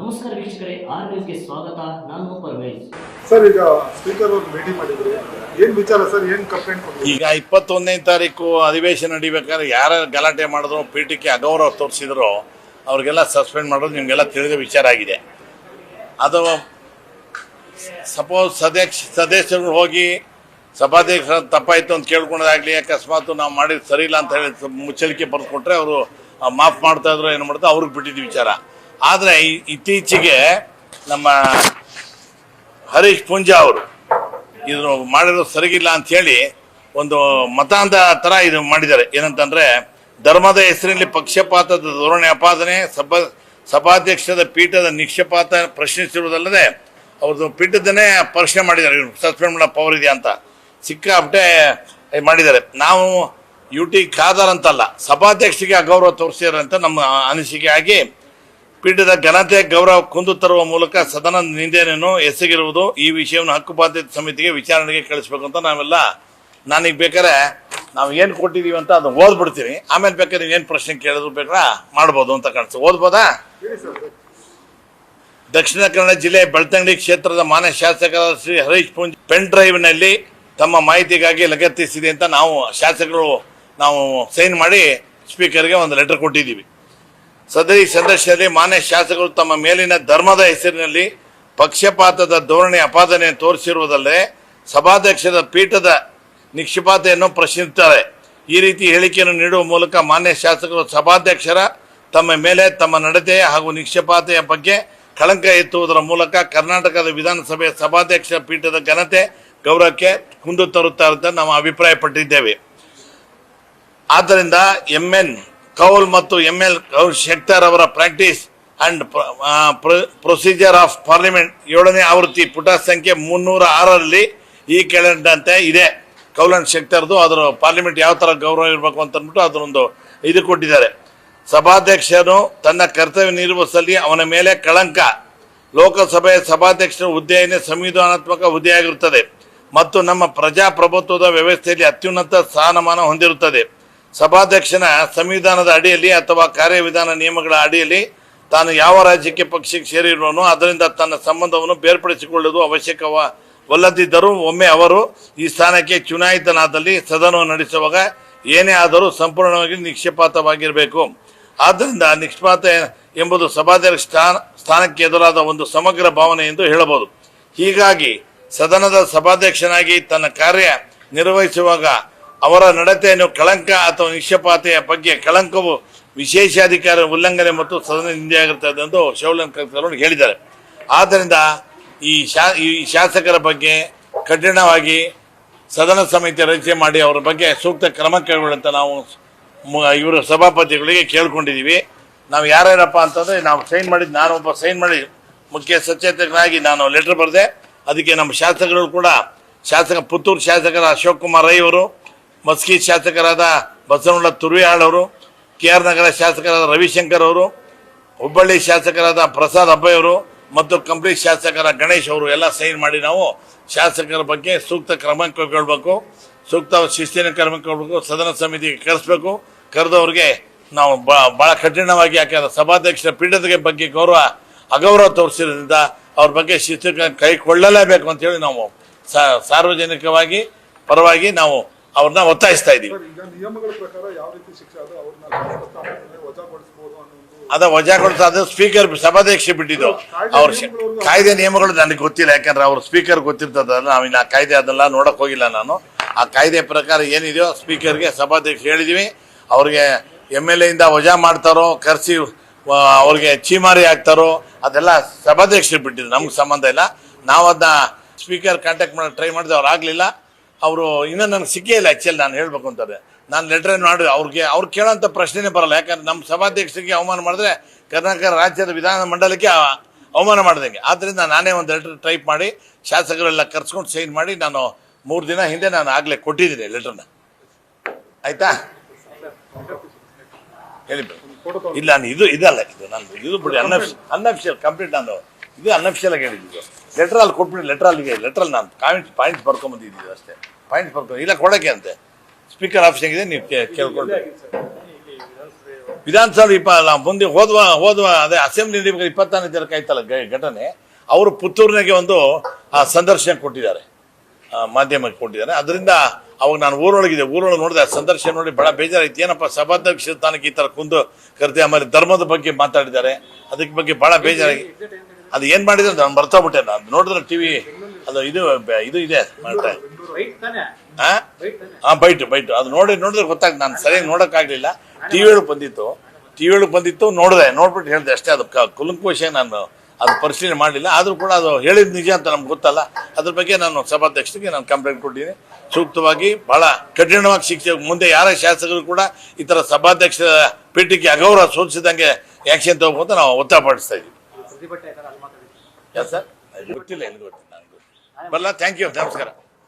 ನಮಸ್ಕಾರ ವೀಕ್ಷಕರೇ ಆರ್ ನ್ಯೂಸ್ಗೆ ಸ್ವಾಗತ. ನಾನು ಪರ್ವೇಜ್ ಸರ್ ಈಗ ಸ್ಪೀಕರ್ ಅವರು ಭೇಟಿ ಮಾಡಿದ್ರಿ. ಏನ್ ವಿಚಾರ ಸರ್? ಏನ್ ಕಂಪ್ಲೇಂಟ್ ಈಗ ಇಪ್ಪತ್ತೊಂದನೇ ತಾರೀಕು ಅಧಿವೇಶನ ನಡಿಬೇಕಾದ್ರೆ ಯಾರ ಗಲಾಟೆ ಮಾಡಿದ್ರು ಪೀಠಕ್ಕೆ ಅಗೌರವ ತೋರಿಸಿದ್ರು ಅವ್ರಿಗೆಲ್ಲ ಸಸ್ಪೆಂಡ್ ಮಾಡೋದು ನಿಮಗೆಲ್ಲ ತಿಳಿದ ವಿಚಾರ ಆಗಿದೆ. ಅದು ಸಪೋಸ್ ಸದಸ್ಯ ಸದಸ್ಯರು ಹೋಗಿ ಸಭಾಧ್ಯಕ್ಷರ ತಪ್ಪಾಯ್ತು ಅಂತ ಕೇಳ್ಕೊಳೋದಾಗ್ಲಿ ಅಕಸ್ಮಾತ್ ನಾವು ಮಾಡಿದ್ ಸರಿ ಇಲ್ಲ ಅಂತ ಹೇಳಿ ಮುಚ್ಚಳಿಕೆ ಬರೆದು ಕೊಟ್ರೆ ಅವರು ಮಾಫ್ ಮಾಡ್ತಾ ಇದ್ರು ಏನು ಮಾಡ್ತಾ ಅವ್ರಿಗೆ ಬಿಟ್ಟಿದ್ದು ವಿಚಾರ. ಆದರೆ ಇತ್ತೀಚೆಗೆ ನಮ್ಮ ಹರೀಶ್ ಪುಂಜಾ ಅವರು ಇದು ಮಾಡಿರೋದು ಸರಿಗಿಲ್ಲ ಅಂತ ಹೇಳಿ ಒಂದು ಮತಾಂಧ ತರ ಇದು ಮಾಡಿದ್ದಾರೆ. ಏನಂತಂದ್ರೆ, ಧರ್ಮದ ಹೆಸರಿನಲ್ಲಿ ಪಕ್ಷಪಾತದ ಧೋರಣೆ ಅಪಾದನೆ ಸಭಾ ಸಭಾಧ್ಯಕ್ಷದ ಪೀಠದ ನಿಕ್ಷಪಾತ ಪ್ರಶ್ನಿಸಿರುವುದಲ್ಲದೆ, ಅವ್ರದ್ದು ಪೀಠದನ್ನೇ ಪ್ರಶ್ನೆ ಮಾಡಿದ್ದಾರೆ. ಇವರು ಸಸ್ಪೆಂಡ್ ಮಾಡೋ ಪವರ್ ಇದೆಯಾ ಅಂತ. ಸಿಕ್ಕಾಪಟ್ಟೆ ಮಾಡಿದ್ದಾರೆ. ನಾವು ಯು ಟಿ ಖಾದರ್ ಅಂತಲ್ಲ, ಸಭಾಧ್ಯಕ್ಷರಿಗೆ ಅಗೌರವ ತೋರಿಸಿದಾರೆ ಅಂತ ನಮ್ಮ ಅನಿಸಿಕೆ ಆಗಿ ಪೀಠದ ಘನತೆ ಗೌರವ ಕುಂದು ತರುವ ಮೂಲಕ ಸದನ ನಿಂದೆಯನ್ನು ಎಸಗಿರುವುದು ಈ ವಿಷಯವನ್ನು ಹಕ್ಕುಬಾಧ್ಯತೆ ಸಮಿತಿಗೆ ವಿಚಾರಣೆಗೆ ಕಳಿಸ್ಬೇಕು ಅಂತ ನಾವೆಲ್ಲ ನಾನೀಗ ಬೇಕಾದ್ರೆ ನಾವು ಏನು ಕೊಟ್ಟಿದ್ದೀವಿ ಅಂತ ಅದನ್ನು ಓದ್ಬಿಡ್ತೀನಿ. ಆಮೇಲೆ ಬೇಕಾದ್ರೆ ಏನು ಪ್ರಶ್ನೆ ಕೇಳಿದ್ರು ಬೇಕಾದ್ರೆ ಮಾಡ್ಬೋದು ಅಂತ ಕಾಣಿಸ್ತು ಓದ್ಬೋದಾ? ದಕ್ಷಿಣ ಕನ್ನಡ ಜಿಲ್ಲೆ ಬೆಳ್ತಂಗಡಿ ಕ್ಷೇತ್ರದ ಮಾನ್ಯ ಶಾಸಕರಾದ ಶ್ರೀ ಹರೀಶ್ ಪುಂಜ್ ಪೆನ್ ಡ್ರೈವ್ನಲ್ಲಿ ತಮ್ಮ ಮಾಹಿತಿಗಾಗಿ ಲಗತ್ತಿಸಿದೆ ಅಂತ ನಾವು ಶಾಸಕರು ನಾವು ಸೈನ್ ಮಾಡಿ ಸ್ಪೀಕರ್ಗೆ ಒಂದು ಲೆಟರ್ ಕೊಟ್ಟಿದ್ದೀವಿ. ಸದರಿ ಸಂದರ್ಶನದಲ್ಲಿ ಮಾನ್ಯ ಶಾಸಕರು ತಮ್ಮ ಮೇಲಿನ ಧರ್ಮದ ಹೆಸರಿನಲ್ಲಿ ಪಕ್ಷಪಾತದ ಧೋರಣೆ ಅಪಾದನೆ ತೋರಿಸಿರುವುದಲ್ಲದೆ ಸಭಾಧ್ಯಕ್ಷರ ಪೀಠದ ನಿಕ್ಷಿಪಾತೆಯನ್ನು ಪ್ರಶ್ನಿಸುತ್ತಾರೆ. ಈ ರೀತಿ ಹೇಳಿಕೆಯನ್ನು ನೀಡುವ ಮೂಲಕ ಮಾನ್ಯ ಶಾಸಕರು ಸಭಾಧ್ಯಕ್ಷರ ತಮ್ಮ ಮೇಲೆ ತಮ್ಮ ನಡತೆ ಹಾಗೂ ನಿಕ್ಷಪಾತೆಯ ಬಗ್ಗೆ ಕಳಂಕ ಎತ್ತುವುದರ ಮೂಲಕ ಕರ್ನಾಟಕದ ವಿಧಾನಸಭೆಯ ಸಭಾಧ್ಯಕ್ಷ ಪೀಠದ ಘನತೆ ಗೌರವಕ್ಕೆ ಕುಂದು ತರುತ್ತಾರೆ ಅಂತ ನಾವು ಅಭಿಪ್ರಾಯಪಟ್ಟಿದ್ದೇವೆ. ಆದ್ದರಿಂದ ಎಂ ಎನ್ ಕೌಲ್ ಮತ್ತು ಎಂ ಎಲ್ ಕೌಲ್ ಶೆಕ್ಟರ್ ಅವರ practice and procedure of parliament ಏಳನೇ ಆವೃತ್ತಿ ಪುಟ ಸಂಖ್ಯೆ ಮುನ್ನೂರ ಆರರಲ್ಲಿ ಈ ಕೆಳಂಡಂತೆ ಇದೆ. ಕೌಲ್ ಅಂಡ್ ಶೆಕ್ಟರ್ದು ಅದರ ಪಾರ್ಲಿಮೆಂಟ್ ಯಾವ ಥರ ಗೌರವ ಇರಬೇಕು ಅಂತ ಅಂದ್ಬಿಟ್ಟು ಅದರೊಂದು ಇದು ಕೊಟ್ಟಿದ್ದಾರೆ. ಸಭಾಧ್ಯಕ್ಷನು ತನ್ನ ಕರ್ತವ್ಯ ನಿರ್ವಹಿಸಲಿ ಅವನ ಮೇಲೆ ಕಳಂಕ. ಲೋಕಸಭೆಯ ಸಭಾಧ್ಯಕ್ಷರ ಹುದ್ದೆಯನ್ನೇ ಸಂವಿಧಾನಾತ್ಮಕ ಹುದ್ದೆಯಾಗಿರುತ್ತದೆ. ಮತ್ತು ನಮ್ಮ ಪ್ರಜಾಪ್ರಭುತ್ವದ ವ್ಯವಸ್ಥೆಯಲ್ಲಿ ಅತ್ಯುನ್ನತ ಸ್ಥಾನಮಾನ ಹೊಂದಿರುತ್ತದೆ. ಸಭಾಧ್ಯಕ್ಷನ ಸಂವಿಧಾನದ ಅಡಿಯಲ್ಲಿ ಅಥವಾ ಕಾರ್ಯವಿಧಾನ ನಿಯಮಗಳ ಅಡಿಯಲ್ಲಿ ತಾನು ಯಾವ ರಾಜ್ಯಕ್ಕೆ ಪಕ್ಷಕ್ಕೆ ಸೇರಿರುವನು ಅದರಿಂದ ತನ್ನ ಸಂಬಂಧವನ್ನು ಬೇರ್ಪಡಿಸಿಕೊಳ್ಳುವುದು ಅವಶ್ಯಕವಲ್ಲದಿದ್ದರೂ ಒಮ್ಮೆ ಅವರು ಈ ಸ್ಥಾನಕ್ಕೆ ಚುನಾಯಿತನಾದಲ್ಲಿ ಸದನವನ್ನು ನಡೆಸುವಾಗ ಏನೇ ಆದರೂ ಸಂಪೂರ್ಣವಾಗಿ ನಿಕ್ಷೇಪಾತವಾಗಿರಬೇಕು. ಆದ್ದರಿಂದ ನಿಕ್ಷೇಪಾತ ಎಂಬುದು ಸಭಾಧ್ಯಕ್ಷ ಸ್ಥಾನ, ಸ್ಥಾನಕ್ಕೆ ಎದುರಾದ ಒಂದು ಸಮಗ್ರ ಭಾವನೆ ಎಂದು ಹೇಳಬಹುದು. ಹೀಗಾಗಿ ಸದನದ ಸಭಾಧ್ಯಕ್ಷನಾಗಿ ತನ್ನ ಕಾರ್ಯ ನಿರ್ವಹಿಸುವಾಗ ಅವರ ನಡತೆಯನ್ನು ಕಳಂಕ ಅಥವಾ ನಿಕ್ಷಪಾತೆಯ ಬಗ್ಗೆ ಕಳಂಕವು ವಿಶೇಷಾಧಿಕಾರ ಉಲ್ಲಂಘನೆ ಮತ್ತು ಸದನ ನಿಂದೆಯಾಗಿರುತ್ತದೆ ಎಂದು ಶಿವಲಂಕ ಹೇಳಿದ್ದಾರೆ. ಆದ್ದರಿಂದ ಈ ಈ ಶಾಸಕರ ಬಗ್ಗೆ ಕಠಿಣವಾಗಿ ಸದನ ಸಮಿತಿ ರಚನೆ ಮಾಡಿ ಅವರ ಬಗ್ಗೆ ಸೂಕ್ತ ಕ್ರಮ ಕೈಗೊಳ್ಳುವಂತ ನಾವು ಇವರು ಸಭಾಪತಿಗಳಿಗೆ ಕೇಳ್ಕೊಂಡಿದ್ದೀವಿ. ನಾವು ಯಾರ್ಯಾರಪ್ಪ ಅಂತಂದ್ರೆ ನಾವು ಸೈನ್ ಮಾಡಿದ್ದು, ನಾನು ಒಬ್ಬ ಸೈನ್ ಮಾಡಿ ಮುಖ್ಯ ಸಚೇತಕನಾಗಿ ನಾನು ಲೆಟರ್ ಬರೆದೆ. ಅದಕ್ಕೆ ನಮ್ಮ ಶಾಸಕರು ಕೂಡ, ಶಾಸಕ ಪುತ್ತೂರು ಶಾಸಕರ ಅಶೋಕ್ ಕುಮಾರ್ ರೈ ಅವರು ಮಸ್ಕಿ ಶಾಸಕರಾದ ಬಸವಣ್ಣ ತುರ್ವಿಹಾಳ್ ಅವರು ಕೆ ಆರ್ ನಗರ ಶಾಸಕರಾದ ರವಿಶಂಕರ್ ಅವರು, ಹುಬ್ಬಳ್ಳಿ ಶಾಸಕರಾದ ಪ್ರಸಾದ್ ಅಬ್ಬಯ್ ಅವರು ಮತ್ತು ಕಂಪ್ಲಿ ಶಾಸಕರ ಗಣೇಶ್ ಅವರು ಎಲ್ಲ ಸೈನ್ ಮಾಡಿ ನಾವು ಶಾಸಕರ ಬಗ್ಗೆ ಸೂಕ್ತ ಕ್ರಮ ಕೈಗೊಳ್ಬೇಕು. ಸೂಕ್ತ ಶಿಸ್ತಿನ ಕ್ರಮ ಕೈಗೊಳ್ಬೇಕು. ಸದನ ಸಮಿತಿಗೆ ಕರೆಸಬೇಕು. ಕರೆದವ್ರಿಗೆ ನಾವು ಬಹಳ ಕಠಿಣವಾಗಿ ಯಾಕೆ ಸಭಾಧ್ಯಕ್ಷರ ಪೀಠದ ಬಗ್ಗೆ ಗೌರವ, ಅಗೌರವ ತೋರಿಸಿರೋದ್ರಿಂದ ಅವ್ರ ಬಗ್ಗೆ ಶಿಸ್ತು ಕೈಗೊಳ್ಳಲೇಬೇಕು ಅಂತ ಹೇಳಿ ನಾವು ಸಾರ್ವಜನಿಕವಾಗಿ ಪರವಾಗಿ ನಾವು ಅವ್ರನ್ನ ಒತ್ತಾಯಿಸ್ತಾ ಇದೀವಿ ಅದು ಒಂದು ಅದ ವಜಾಗೊಳಿಸ ಅದು ಸ್ಪೀಕರ್ ಸಭಾಧ್ಯಕ್ಷ ಬಿಟ್ಟಿದ್ದು. ಅವ್ರ ಕಾಯ್ದೆ ನಿಯಮಗಳು ನನಗೆ ಗೊತ್ತಿಲ್ಲ ಯಾಕಂದ್ರೆ ಅವ್ರ ಸ್ಪೀಕರ್ ಗೊತ್ತಿರ್ತದಲ್ಲ ನಾವಿನ್ನ ಆ ಕಾಯ್ದೆ ಅದನ್ನೆಲ್ಲ ನೋಡಕ್ ಹೋಗಿಲ್ಲ ನಾನು. ಆ ಕಾಯ್ದೆ ಪ್ರಕಾರ ಏನಿದೆಯೋ ಸ್ಪೀಕರ್ಗೆ ಸಭಾಧ್ಯಕ್ಷ ಹೇಳಿದೀವಿ. ಅವ್ರಿಗೆ ಎಂ ಎಲ್ ಎಯಿಂದ ವಜಾ ಮಾಡ್ತಾರೋ ಕರ್ಸಿ ಅವ್ರಿಗೆ ಚೀಮಾರಿ ಹಾಕ್ತಾರೋ ಅದೆಲ್ಲ ಸಭಾಧ್ಯಕ್ಷರು ಬಿಟ್ಟಿದ್ರು ನಮ್ಗೆ ಸಂಬಂಧ ಇಲ್ಲ. ನಾವು ಅದನ್ನ ಸ್ಪೀಕರ್ ಕಾಂಟ್ಯಾಕ್ಟ್ ಮಾಡಿ ಟ್ರೈ ಮಾಡಿದೆ ಅವ್ರು ಆಗ್ಲಿಲ್ಲ. ಅವರು ಇನ್ನೂ ನನಗೆ ಸಿಕ್ಕೇ ಇಲ್ಲ ಆ್ಯಕ್ಚುಲಿ ನಾನು ಹೇಳಬೇಕು ಅಂತಾರೆ ನಾನು ಲೆಟರ್ ಮಾಡಿ ಅವ್ರಿಗೆ, ಅವ್ರು ಕೇಳೋಂಥ ಪ್ರಶ್ನೆನೇ ಬರಲ್ಲ. ಯಾಕಂದ್ರೆ ನಮ್ಮ ಸಭಾಧ್ಯಕ್ಷರಿಗೆ ಅವಮಾನ ಮಾಡಿದ್ರೆ ಕರ್ನಾಟಕ ರಾಜ್ಯದ ವಿಧಾನ ಮಂಡಲಕ್ಕೆ ಅವಮಾನ ಮಾಡಿದಂಗೆ. ಆದ್ದರಿಂದ ನಾನೇ ಒಂದು ಲೆಟ್ರ್ ಟೈಪ್ ಮಾಡಿ, ಶಾಸಕರೆಲ್ಲ ಕರ್ಸ್ಕೊಂಡು ಸೈನ್ ಮಾಡಿ ನಾನು ಮೂರು ದಿನ ಹಿಂದೆ ನಾನು ಆಗಲೇ ಕೊಟ್ಟಿದ್ದೀನಿ ಲೆಟ್ರನ್ನ ಆಯಿತಾ? ಹೇಳಿ ಇಲ್ಲ, ನಾನು ಇದು ಇದಲ್ಲ, ಇದು ನಾನು ಇದು ಬಿಡಿ ಅನ್ಅಫಿಷಿಯಲ್ ಅನ್ಅಫಿಷಿಯಲ್ ಕಂಪ್ಲೀಟ್ ನಾನು ಇದು ಅನ್ಅಫಿಷಿಯಲ್ ಆಗಿ ಹೇಳಿದ್ದು ಲೆಟ್ರಲ್ಲಿ ಕೊಟ್ಬಿಡಿ ಲೆಟ್ರಲ್ಲಿ ಲೆಟ್ರಲ್ಲಿ ಲೆಟರ್ ನಾನು ಪಾಯಿಂಟ್ಸ್ ಪಾಯಿಂಟ್ಸ್ ಬರ್ಕೊಂಬಂದಿದ್ದೀವಿ ಅಷ್ಟೇ. ಪಾಯಿಂಟ್ಸ್ ಬರ್ತದೆ ಇಲ್ಲ ಕೊಡಕ್ಕೆ ಅಂತೆ. ಸ್ಪೀಕರ್ ಆಫೀಸ್ ಹೇಗಿದೆ ನೀವು ಕೇಳ್ಕೊಳ್ಬೇಕು. ವಿಧಾನಸಭೆ ಇಪ್ಪ ಮುಂದೆ ಹೋದ್ವ ಹೋದ್ವ ಅದೇ ಅಸೆಂಬ್ಲಿ ನಡೀಬೇಕಾದ್ರೆ ಇಪ್ಪತ್ತನೇ ತಾರೀಕು ಆಯ್ತಲ್ಲ ಘಟನೆ. ಅವರು ಪುತ್ತೂರಿನಾಗೆ ಒಂದು ಆ, ಸಂದರ್ಶನ ಕೊಟ್ಟಿದ್ದಾರೆ. ಮಾಧ್ಯಮಕ್ಕೆ ಕೊಟ್ಟಿದ್ದಾರೆ. ಅದರಿಂದ ಅವಾಗ ನಾನು ಊರೊಳಗಿದೆ. ಊರೊಳಗೆ ನೋಡಿದೆ ಸಂದರ್ಶನ ನೋಡಿ ಬಹಳ ಬೇಜಾರಾಯ್ತು. ಏನಪ್ಪ ಸಭಾಧ್ಯಕ್ಷ ಸ್ಥಾನಕ್ಕೆ ಈ ಥರ ಕುಂದು ಕರೆದಿ ಆಮೇಲೆ ಧರ್ಮದ ಬಗ್ಗೆ ಮಾತಾಡಿದ್ದಾರೆ. ಅದಕ್ಕೆ ಬಗ್ಗೆ ಬಹಳ ಬೇಜಾರಾಗಿ ಅದು ಏನ್ ಮಾಡಿದ್ರೆ ನಾನು ಬರ್ತಾ ಬಿಟ್ಟೆ ನಾನು. ನೋಡಿದ್ರೆ ಟಿವಿ ಅದು ಇದು ಇದು ಇದೆ? ಹಾ ಬೈಟ್ ಬೈಟ್. ಅದು ನೋಡಿ, ನೋಡಿದ್ರೆ ಗೊತ್ತಾಗ ನಾನು ಸರಿಯಾಗಿ ನೋಡೋಕ್ಕಾಗಲಿಲ್ಲ. ಟಿ ಒಳಗೆ ಬಂದಿತ್ತು. ಟಿ ಒಳಗೆ ಬಂದಿತ್ತು, ನೋಡಿದೆ. ನೋಡ್ಬಿಟ್ಟು ಹೇಳಿದೆ ಅಷ್ಟೇ, ಅದು ಕ- ಕುಲಂಕುಷ ನಾನು ಅದು ಪರಿಶೀಲನೆ ಮಾಡಲಿಲ್ಲ. ಆದರೂ ಕೂಡ ಅದು ಹೇಳಿದ ನಿಜ ಅಂತ ನಮ್ಗೆ ಗೊತ್ತಲ್ಲ. ಅದ್ರ ಬಗ್ಗೆ ನಾನು ಸಭಾಧ್ಯಕ್ಷರಿಗೆ ನಾನು ಕಂಪ್ಲೇಂಟ್ ಕೊಟ್ಟಿದ್ದೀನಿ. ಸೂಕ್ತವಾಗಿ ಬಹಳ ಕಠಿಣವಾಗಿ ಶಿಕ್ಷೆ ಮುಂದೆ ಯಾರ ಶಾಸಕರು ಕೂಡ ಈ ಥರ ಸಭಾಧ್ಯಕ್ಷರ ಪೀಠಕ್ಕೆ ಅಗೌರವ ಸೂಚಿಸಿದಂಗೆ ಆಕ್ಷನ್ ತಗೋಬೇಕು ಅಂತ ನಾವು ಒತ್ತಾಯಪಡಿಸ್ತಾ ಇದ್ದೀವಿ. Yeah sir? ಎಲ್ಲಿ ಗೊತ್ತಿಲ್ಲ ನನಗೆ ಬರಲ್ಲ ಥ್ಯಾಂಕ್ ಯು ನಮಸ್ಕಾರ.